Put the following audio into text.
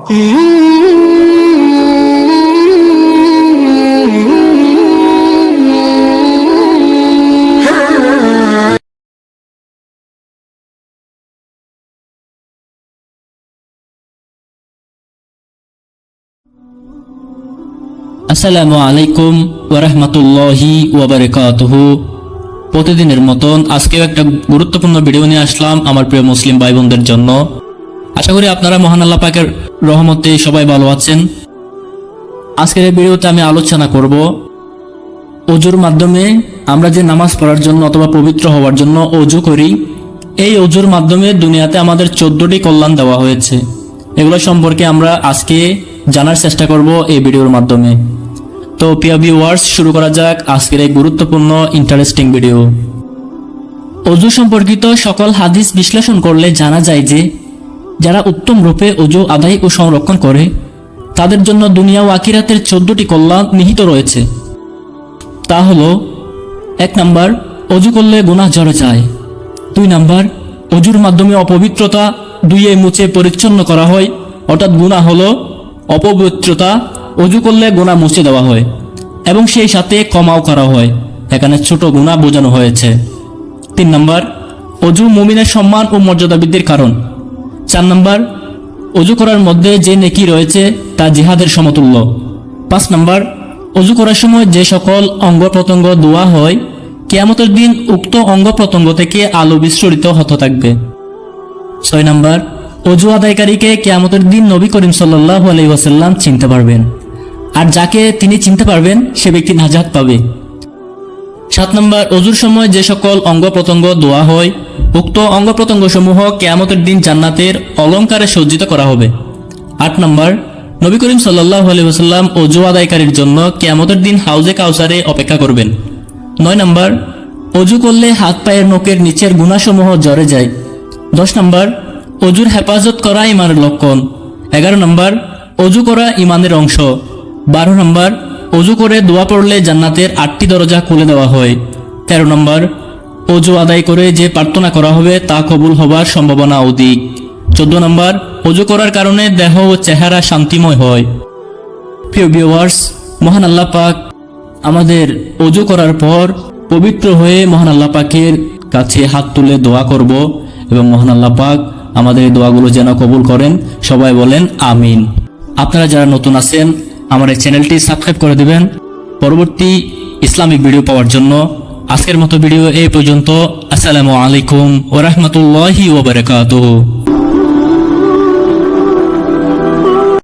আসসালামু আলাইকুম ওরহমতুল্লাহি ওবরকাতহু প্রতিদিনের মতন আজকেও একটা গুরুত্বপূর্ণ ভিডিও নিয়ে আসলাম, আমার প্রিয় মুসলিম ভাই বোনদের জন্য। আশা করি আপনারা মহান আল্লাহ পাকের রহমতে সবাই ভালো আছেন। আজকের এই ভিডিওতে আমি আলোচনা করব অজুর মাধ্যমে আমরা যে নামাজ পড়ার জন্য অথবা পবিত্র হওয়ার জন্য অজু করি, এই অজুর মাধ্যমে দুনিয়াতে আমাদের চোদ্দটি কল্যাণ দেওয়া হয়েছে। এগুলো সম্পর্কে আমরা আজকে জানার চেষ্টা করব এই ভিডিওর মাধ্যমে। তো প্রিয় ভিউয়ার্স শুরু করা যাক আজকের এই গুরুত্বপূর্ণ ইন্টারেস্টিং ভিডিও অজু সম্পর্কিত সকল হাদিস বিশ্লেষণ করলে জানা যায় যে যারা উত্তম রূপে অজু, আদায় ও সংরক্ষণ করে, তাদের জন্য দুনিয়া ও আকিরাতের চোদ্দটি কল্যাণ নিহিত রয়েছে। তা হল, এক নাম্বার, অজু করলে গুনাহ ঝরে যায়। দুই নাম্বার, অজুর মাধ্যমে অপবিত্রতা দুইয়ে মুছে পরিচ্ছন্ন করা হয়। অর্থাৎ গুণা হলো অপবিত্রতা, অজু করলে গুণা মুছে দেওয়া হয় এবং সেই সাথে কমাও করা হয়। এখানে ছোট গুণা বোঝানো হয়েছে। তিন নাম্বার, অজু মুমিনের সম্মান ও মর্যাদা বৃদ্ধির কারণ। চার নম্বর, অজু করার মধ্যে যে নেকি রয়েছে তা জিহাদের সমতুল্য। পাঁচ নম্বর, অজু করার সময় যে সকল অঙ্গ প্রত্যঙ্গ দোয়া হয়, কেয়ামতের দিন উক্ত অঙ্গ প্রত্যঙ্গ থেকে আলো বিস্ফোরিত হতে থাকবে। ছয় নম্বর, অজু আদায়কারীকে কেয়ামতের দিন নবী করিম সাল্লাহ আলাইসাল্লাম চিনতে পারবেন। আর যাকে তিনি চিনতে পারবেন, সে ব্যক্তি নাজাত পাবে। সাত নম্বর, অজুর সময় যে সকল অঙ্গ প্রত্যঙ্গ দোয়া হয়, উক্ত অঙ্গ প্রত্যঙ্গ সমূহ কেয়ামতের দিন জান্নাতের অলঙ্কারে সজ্জিত করা হবে। আট নম্বর, নবী করিম সাল্লাহ আলহিহাস্লাম অজু আদায়কারীর জন্য কেয়ামতের দিন হাউজে কাউসারে অপেক্ষা করবেন। নয় নম্বর, অজু করলে হাত পায়ের নখের নিচের গুণাসমূহ জ্বরে যায়। দশ নম্বর, অজুর হেফাজত করা ইমানের লক্ষণ। এগারো নম্বর, অজু করা ইমানের অংশ। বারো নম্বর অজু করে দোয়া পড়লে জান্নাতের আটটি দরজা খুলে দেওয়া হয়। তেরো নম্বর, অজু আদায় করে যে প্রার্থনা করা হবে তা কবুল হবার সম্ভাবনা অধিক। চোদ্দ নম্বর, অজু করার কারণে দেহ ও চেহারা শান্তিময় হয়। প্রিয় ভিউয়ার্স মহান আল্লাহ পাক আমাদের অজু করার পর পবিত্র হয়ে মহান আল্লাহ পাকের কাছে হাত তুলে দোয়া করব এবং মহান আল্লাহ পাক আমাদের এই দোয়াগুলো যেন কবুল করেন। সবাই বলেন, আমিন। আপনারা যারা নতুন আছেন আমার এই চ্যানেলটি সাবস্ক্রাইব করে দেবেন। পরবর্তী ইসলামিক ভিডিও পাওয়ার জন্য আজকের মতো ভিডিও এই পর্যন্ত। আসসালামু আলাইকুম ওরহমতুল্লাহি ওবরাকাতুহু